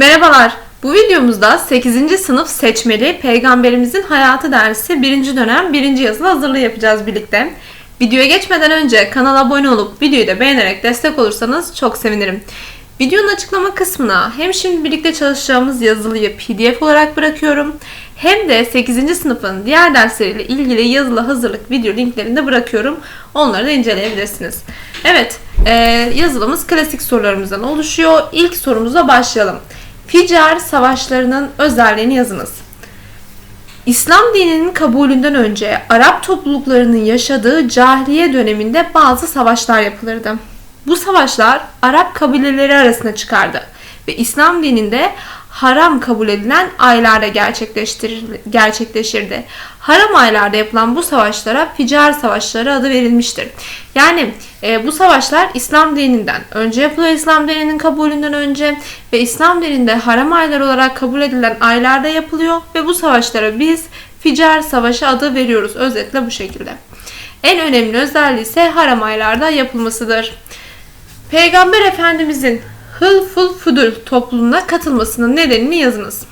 Merhabalar. Bu videomuzda 8. sınıf seçmeli Peygamberimizin Hayatı dersi 1. dönem 1. yazılı hazırlığı yapacağız birlikte. Videoya geçmeden önce kanala abone olup videoyu da beğenerek destek olursanız çok sevinirim. Videonun açıklama kısmına hem şimdi birlikte çalışacağımız yazılıyı pdf olarak bırakıyorum hem de 8. sınıfın diğer dersleriyle ilgili yazılı hazırlık video linklerini de bırakıyorum. Onları da inceleyebilirsiniz. Evet, yazılımız klasik sorularımızdan oluşuyor. İlk sorumuza başlayalım. Ficar savaşlarının özelliğini yazınız. İslam dininin kabulünden önce Arap topluluklarının yaşadığı cahiliye döneminde bazı savaşlar yapılırdı. Bu savaşlar Arap kabileleri arasında çıkardı ve İslam dininde haram kabul edilen aylarda gerçekleşirdi. Haram aylarda yapılan bu savaşlara ficar savaşları adı verilmiştir. Yani e, bu savaşlar İslam dininden önce yapılıyor İslam dininin kabulünden önce ve İslam dininde haram aylar olarak kabul edilen aylarda yapılıyor ve bu savaşlara biz ficar savaşı adı veriyoruz. Özetle bu şekilde. En önemli özelliği ise haram aylarda yapılmasıdır. Peygamber Efendimizin Hılful topluluğuna katılmasının nedenini yazınız.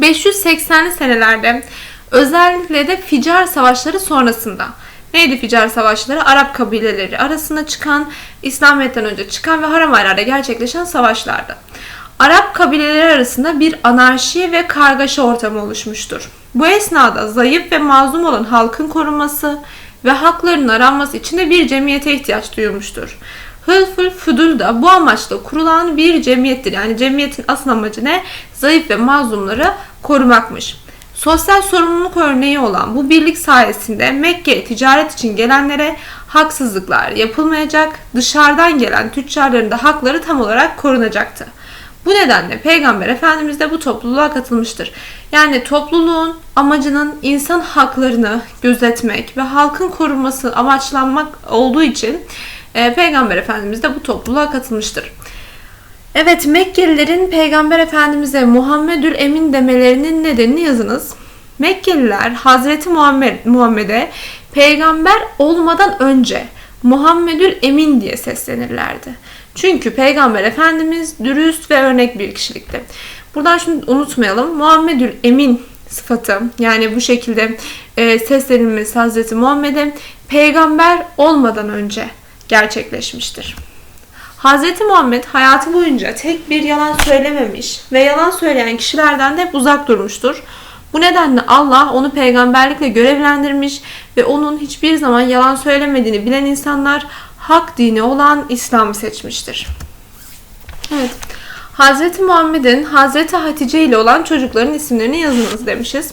580'li senelerde özellikle de Ficar Savaşları sonrasında Neydi Ficar Savaşları? Arap kabileleri arasında çıkan, İslamiyet'ten önce çıkan ve haram aylarda gerçekleşen savaşlardı. Arap kabileleri arasında bir anarşi ve kargaşa ortamı oluşmuştur. Bu esnada zayıf ve mazlum olan halkın korunması ve haklarının aranması için de bir cemiyete ihtiyaç duyulmuştur. Hılful Fudul da bu amaçla kurulan bir cemiyettir. Yani cemiyetin asıl amacı ne? Zayıf ve mazlumları korumakmış. Sosyal sorumluluk örneği olan bu birlik sayesinde Mekke'ye ticaret için gelenlere haksızlıklar yapılmayacak, dışarıdan gelen tüccarların da hakları tam olarak korunacaktı. Bu nedenle Peygamber Efendimiz de bu topluluğa katılmıştır. Yani topluluğun amacının insan haklarını gözetmek ve halkın korunması amaçlanmak olduğu için e, Peygamber Efendimiz de bu topluluğa katılmıştır. Evet Mekkelilerin Peygamber Efendimiz'e Muhammedül Emin demelerinin nedenini yazınız. Mekkeliler Hazreti Muhammed, Muhammed'e peygamber olmadan önce Muhammedül Emin diye seslenirlerdi. Çünkü Peygamber Efendimiz dürüst ve örnek bir kişilikti. Buradan şimdi unutmayalım. Muhammedül Emin sıfatı yani bu şekilde e, seslenilmesi Hazreti Muhammed'e peygamber olmadan önce gerçekleşmiştir. Hz. Muhammed hayatı boyunca tek bir yalan söylememiş ve yalan söyleyen kişilerden de uzak durmuştur. Bu nedenle Allah onu peygamberlikle görevlendirmiş ve onun hiçbir zaman yalan söylemediğini bilen insanlar hak dini olan İslam'ı seçmiştir. Evet. Hz. Muhammed'in Hz. Hatice ile olan çocukların isimlerini yazınız demişiz.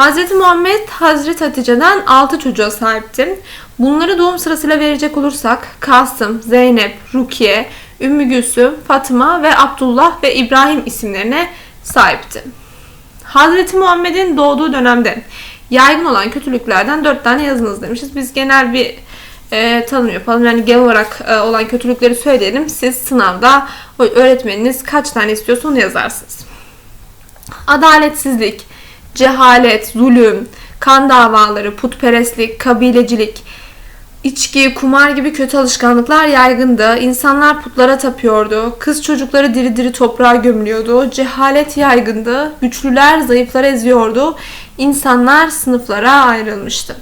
Hz. Muhammed Hazreti Hatice'den 6 çocuğa sahipti. Bunları doğum sırasıyla verecek olursak Kasım, Zeynep, Rukiye, Ümmü Gülsüm, Fatıma ve Abdullah ve İbrahim isimlerine sahipti. Hazreti Muhammed'in doğduğu dönemde yaygın olan kötülüklerden 4 tane yazınız demişiz. Biz genel bir e, tanım yapalım. Yani genel olarak e, olan kötülükleri söyleyelim. Siz sınavda öğretmeniniz kaç tane istiyorsa onu yazarsınız. Adaletsizlik, cehalet, zulüm, kan davaları, putperestlik, kabilecilik, içki, kumar gibi kötü alışkanlıklar yaygındı. İnsanlar putlara tapıyordu. Kız çocukları diri diri toprağa gömülüyordu. Cehalet yaygındı. Güçlüler zayıfları eziyordu. İnsanlar sınıflara ayrılmıştı.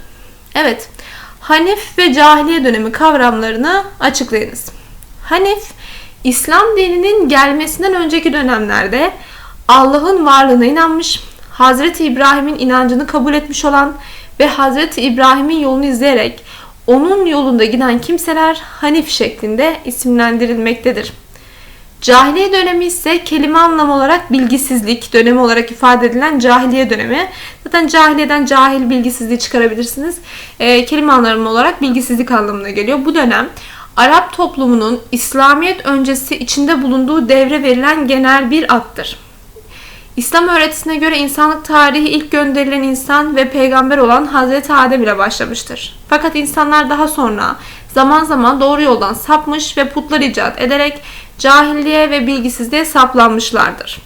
Evet, Hanif ve cahiliye dönemi kavramlarını açıklayınız. Hanif, İslam dininin gelmesinden önceki dönemlerde Allah'ın varlığına inanmış, Hazreti İbrahim'in inancını kabul etmiş olan ve Hazreti İbrahim'in yolunu izleyerek onun yolunda giden kimseler Hanif şeklinde isimlendirilmektedir. Cahiliye dönemi ise kelime anlamı olarak bilgisizlik dönemi olarak ifade edilen cahiliye dönemi. Zaten cahiliyeden cahil bilgisizliği çıkarabilirsiniz. E, kelime anlamı olarak bilgisizlik anlamına geliyor. Bu dönem Arap toplumunun İslamiyet öncesi içinde bulunduğu devre verilen genel bir addır. İslam öğretisine göre insanlık tarihi ilk gönderilen insan ve peygamber olan Hazreti Adem ile başlamıştır. Fakat insanlar daha sonra zaman zaman doğru yoldan sapmış ve putlar icat ederek cahilliğe ve bilgisizliğe saplanmışlardır.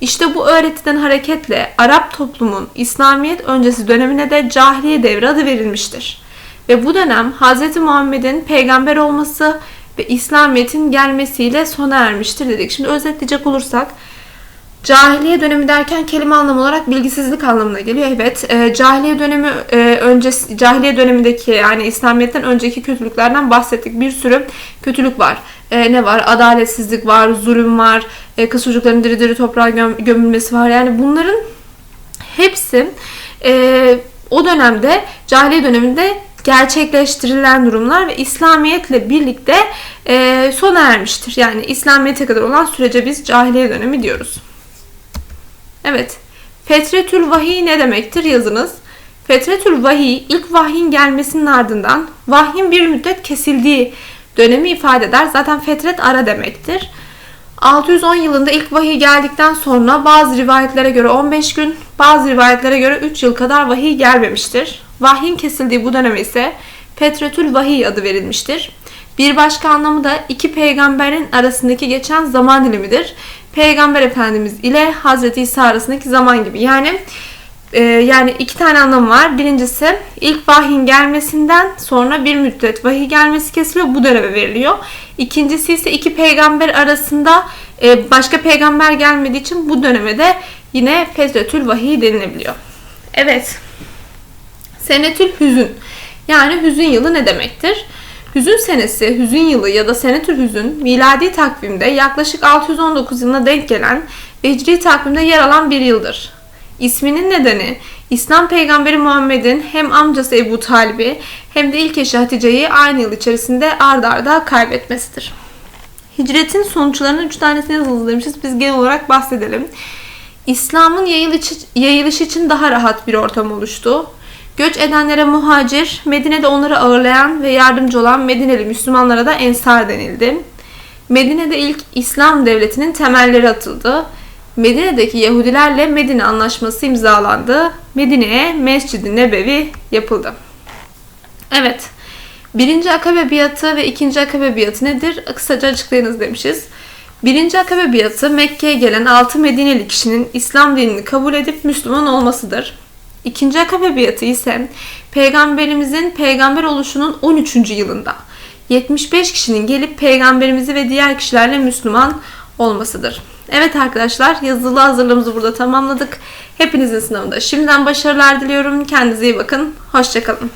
İşte bu öğretiden hareketle Arap toplumun İslamiyet öncesi dönemine de cahiliye devri adı verilmiştir. Ve bu dönem Hz. Muhammed'in peygamber olması ve İslamiyet'in gelmesiyle sona ermiştir dedik. Şimdi özetleyecek olursak Cahiliye dönemi derken kelime anlamı olarak bilgisizlik anlamına geliyor. Evet, e, cahiliye dönemi e, öncesi cahiliye dönemindeki yani İslamiyet'ten önceki kötülüklerden bahsettik. Bir sürü kötülük var. E, ne var? Adaletsizlik var, zulüm var, e, kız çocukların diri diri toprağa göm- gömülmesi var. Yani bunların hepsi e, o dönemde cahiliye döneminde gerçekleştirilen durumlar ve İslamiyetle birlikte e, sona ermiştir. Yani İslamiyet'e kadar olan sürece biz cahiliye dönemi diyoruz. Evet. Fetretül vahiy ne demektir yazınız. Fetretül vahiy ilk vahyin gelmesinin ardından vahyin bir müddet kesildiği dönemi ifade eder. Zaten fetret ara demektir. 610 yılında ilk vahiy geldikten sonra bazı rivayetlere göre 15 gün, bazı rivayetlere göre 3 yıl kadar vahiy gelmemiştir. Vahyin kesildiği bu döneme ise Fetretül Vahiy adı verilmiştir. Bir başka anlamı da iki peygamberin arasındaki geçen zaman dilimidir. Peygamber Efendimiz ile Hazreti İsa arasındaki zaman gibi. Yani e, yani iki tane anlamı var. Birincisi ilk vahyin gelmesinden sonra bir müddet vahiy gelmesi kesiliyor. Bu döneme veriliyor. İkincisi ise iki peygamber arasında e, başka peygamber gelmediği için bu döneme de yine Fetretül Vahiy denilebiliyor. Evet. Senetül Hüzün. Yani hüzün yılı ne demektir? Hüzün senesi, hüzün yılı ya da senetül hüzün miladi takvimde yaklaşık 619 yılına denk gelen ve hicri takvimde yer alan bir yıldır. İsminin nedeni İslam peygamberi Muhammed'in hem amcası Ebu Talib'i hem de ilk eşi Hatice'yi aynı yıl içerisinde ard arda kaybetmesidir. Hicretin sonuçlarının üç tanesini yazılı demişiz. Biz genel olarak bahsedelim. İslam'ın yayılışı için daha rahat bir ortam oluştu. Göç edenlere muhacir, Medine'de onları ağırlayan ve yardımcı olan Medineli Müslümanlara da ensar denildi. Medine'de ilk İslam devletinin temelleri atıldı. Medine'deki Yahudilerle Medine Anlaşması imzalandı. Medine'ye Mescid-i Nebevi yapıldı. Evet, birinci akabe biatı ve ikinci akabe biatı nedir? Kısaca açıklayınız demişiz. Birinci akabe biatı Mekke'ye gelen 6 Medineli kişinin İslam dinini kabul edip Müslüman olmasıdır. İkinci akabe biatı ise peygamberimizin peygamber oluşunun 13. yılında 75 kişinin gelip peygamberimizi ve diğer kişilerle Müslüman olmasıdır. Evet arkadaşlar yazılı hazırlığımızı burada tamamladık. Hepinizin sınavında şimdiden başarılar diliyorum. Kendinize iyi bakın. Hoşçakalın.